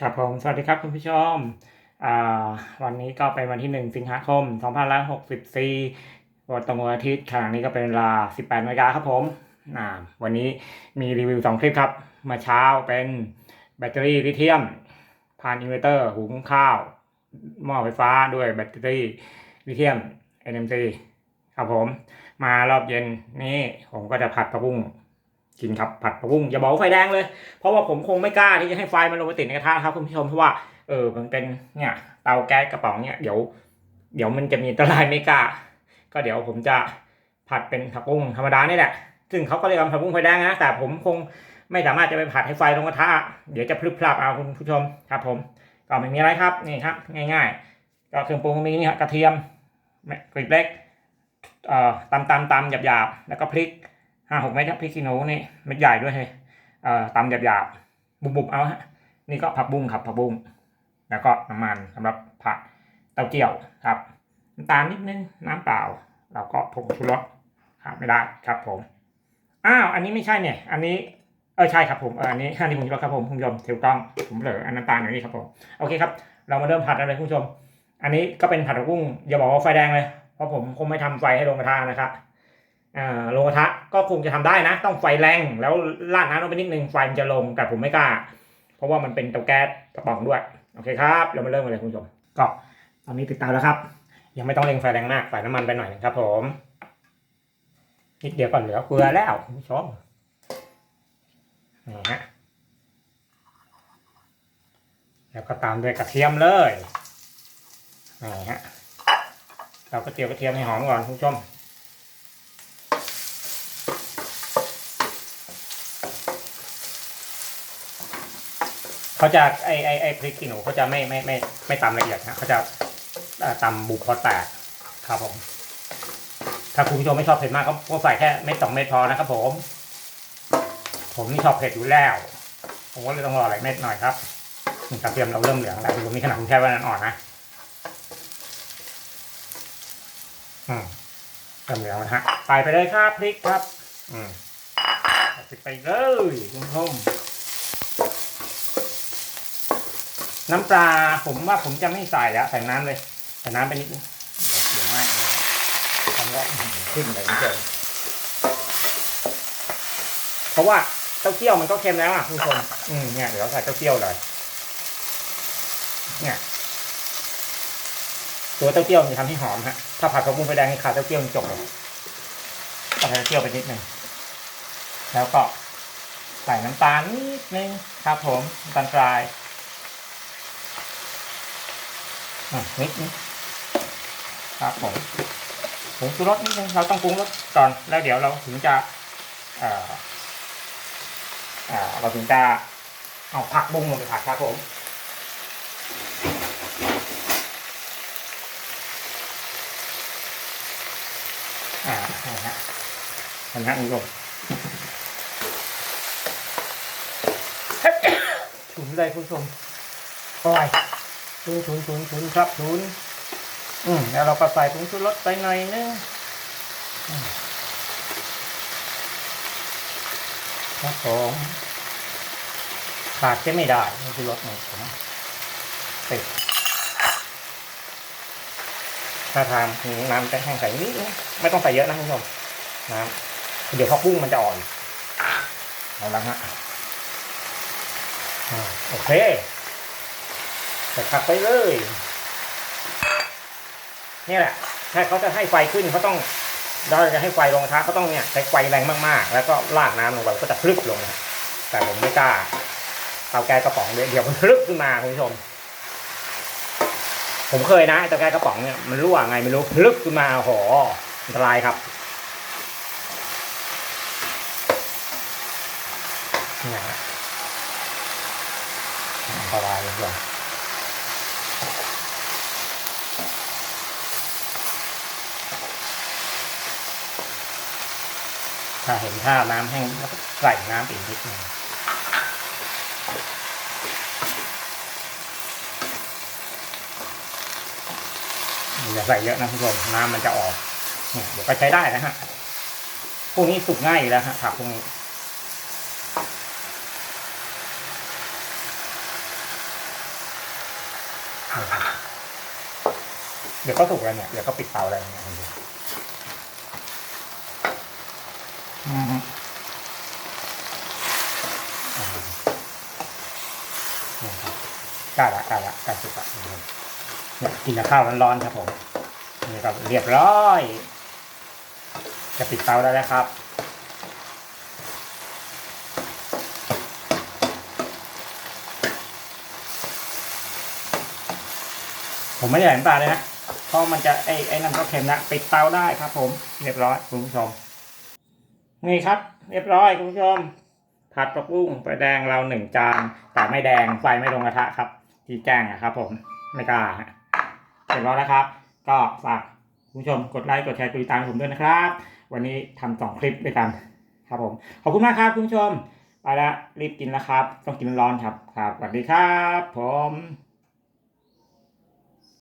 ครับผมสวัสดีครับคุณผู้ชมวันนี้ก็เป็นวันที่ 1 สิงหาคม 2564วันตรงวันอาทิตย์ขณะนี้ก็เป็นเวลา 18นาฬิกาครับผมวันนี้มีรีวิว 2 คลิปครับมื่อเช้าเป็นแบตเตอรี่ลิเธียม ผ่านอินเวอร์เตอร์หุงข้าว หม้อไฟฟ้าด้วยแบตเตอรี่ลิเธียม NMC ครับผม มารอบเย็นนี้ผมก็จะผัดผักบุ้ง กินครับผัดผักบุ้งอย่าบอกไฟแดงเลย เพราะว่าผมคงไม่กล้าที่จะให้ไฟมันลงไปติดในกระทะครับคุณผู้ชมเพราะว่าเออมันเป็นเนี่ยเตาแก๊สกระป๋องเนี่ยเดี๋ยวเดี๋ยวมันจะมีอันตรายไม่กล้า ก็เดี๋ยวผมจะผัดเป็นผักบุ้งธรรมดานี่แหละ ซึ่งเขาก็เรียกว่าผักบุ้งไฟแดงนะแต่ผมคงไม่สามารถจะไปผัดให้ไฟลงกระทะเดี๋ยวจะพลึบพลับเอาคุณผู้ชมครับ ผมก็ไม่มีอะไรครับนี่ครับ ง่ายๆ ก็เครื่องปรุงมีนี่ครับกระเทียมกรีบเล็กเอ่อตำตำตำหยาบหยาบๆแล้วก็พริก ห้าหกเม็ดครับพริกขี้หนูนี่เม็ดใหญ่ด้วยเฮ้ยเอ่อตำหยาบๆบุบๆเอาฮะนี่ก็ผักบุ้งครับผักบุ้งแล้วก็น้ำมันสำหรับผัดเต้าเจี้ยวครับน้ำตาลนิดนึงน้ำเปล่าแล้วก็ผงชูรสขาดไม่ได้ครับผมอ้าวอันนี้ไม่ใช่เนี่ย อันนี้เออใช่ครับผมเอออันนี้อันนี้ผงชูรสครับผมคุณผู้ชมถูกต้องผมเผลออันน้ำตาลอยู่นี่ครับผมโอเคครับ เรามาเริ่มผัดกันเลยคุณผู้ชม อันนี้ก็เป็นผัดผักบุ้งอย่าบอกว่าไฟแดงเลยเพราะผมคงไม่ทำไฟให้ลงกระทะนะครับ อ่าลงกระทะก็คงจะทำได้นะ ต้องไฟแรงแล้วราดน้ำลงไปนิดนึงไฟมันจะลงแต่ผมไม่กล้า เพราะว่ามันเป็นเตาแก๊สกระป๋องด้วย โอเคครับ เรามาเริ่มกันเลยคุณผู้ชมก็ตอนนี้ติดตามแล้วครับ ยังไม่ต้องเร่งไฟแรงมากใส่น้ำมันไปหน่อยนึงครับ ผม นิดเดียวก่อนเหลือเกลือแล้วคุณผู้ชมนี่ฮะแล้วก็ตามด้วยกระเทียมเลยนี่ฮะเราก็เจียวกระเทียมให้หอมก่อนคุณผู้ชม เขาจะไอไอไอพริกขี้หนูเขาจะไม่ไม่ไม่ไม่ตำละเอียดนะเขาจะตำบุกพอแตกครับผม ถ้าคุณผู้ชมไม่ชอบเผ็ดมากก็ก็ใส่แค่เม็ดสองเม็ดพอนะครับผม ผมนี่ชอบเผ็ดอยู่แล้ว ผมก็เลยต้องรอหลายเม็ดหน่อยครับกระเทียมเราเริ่มเหลืองแล้วผมมีขนาดผมแค่ว่านั้นอ่อนนะอืมเริ่มเหลืองแล้วฮะใส่ไปเลยครับพริกครับ อืมใส่ไปเลยคุณผู้ชม น้ำปลาผมว่าผมจะไม่ใส่แล้วใส่น้ำเลยใส่น้ำไปนิดนึงเดี๋ยวเดี๋ยวไม่ทำก็ขึ้นเลยนิดเดียเพราะว่าเต้าเจี้ยวมันก็เค็มแล้วอะคุณผู้ชมอืมเนี่ยเดี๋ยวเราใส่เต้าเจี้ยวเลยเนี่ยตัวเต้าเจี้ยวจะทำให้หอมฮะถ้าผัดกระปุ้งไฟแดงให้ขาดเต้าเจี้ยวมันจบเลยใส่เต้าเจี้ยวไปนิดนึงแล้วก็ใส่น้ำตาลนิดนึงครับผมน้ำตาลทราย อะ นิดนึงครับผมผงชูรสนิดนึงเราต้องปรุงรสก่อนแล้วเดี๋ยวเราถึงจะเเราถึงจะเอาผักบุ้งลงไปผัดครับผมอ่านะฮะนะฮะคุณผู้ชมฉุนเลยคุณผู้ชมปล่อย ชุนชุนชุนชุนครับชุนอืมแล้วเราก็ใส่ผงชูรสไปหน่อยนึงครับผมขาดจะไม่ได้ผงชูรสเนี่ยผมติดถ้าทางน้ำจะแห้งใส่นิดนึงไม่ต้องใส่เยอะนะคุณผู้ชมน้ำเดี๋ยวพอกุ้งมันจะอ่อนเอาละฮะโอเค ใส่ผักไปเลย นี่แหละ ถ้าเขาจะให้ไฟขึ้นเขาต้องเราจะให้ไฟลงกระทะเขาต้องเนี่ยใช้ไฟแรงมากๆ แล้วก็ราดน้ำลงไปก็จะพลึบลงนะแต่ผมไม่กล้าเตาแก๊สกระป๋องเดี๋ยวเดียวมันพลึบขึ้นมาคุณผู้ชม ผมเคยนะเตาแก๊สกระป๋องเนี่ยมันรั่วไงไม่รู้พลึบขึ้นมาโหอันตรายครับนี่ฮะอันตรายเลย ถ้าเห็นท่าน้ำแห้งแล้วก็ใส่น้ำอีกนิดหนึงอย่าใส่เยอะนะคุณผู้ชมน้ำมันจะออกเนี่ยเดี๋ยวก็ใช้ได้นะฮะพวกนี้สุกง่ายอยู่แล้วฮะผักพวกนี้เดี๋ยวก็สุกแล้วเนี่ยเดี๋ยวก็ปิดเตาแล้วเนี่ยคุณดูอืมอ่านี่ครับใกล้ละใกล้ละใกล้สุกละเนี่ยกินกับข้าวร้อนๆครับผมนี่ครับเรียบร้อย จะปิดเตาได้แล้วครับผมไม่ได้ใส่น้ำตาลเลยนะ เพราะมันจะไอ้ไอ้น้ำก็เค็มนะปิดเตาได้ครับ ผม เรียบร้อยคุณผู้ชม นี่ครับ เรียบร้อยคุณผู้ชม ผัดปลาปุ้งไปแดงเราหนึ่งจานแต่ไม่แดงไฟไม่ลงกระทะครับ ที่แจ้งนะครับผมไม่กล้าเสร็จแล้วนะครับ ก็ฝากคุณผู้ชมกดไลค์กดแชร์กดติดตามผมด้วยนะครับ วันนี้ทำสองคลิปด้วยกันครับผมขอบคุณมากครับคุณผู้ชมไปละรีบกินแล้วครับ ต้องกินร้อนครับครับสวัสดีครับ ผม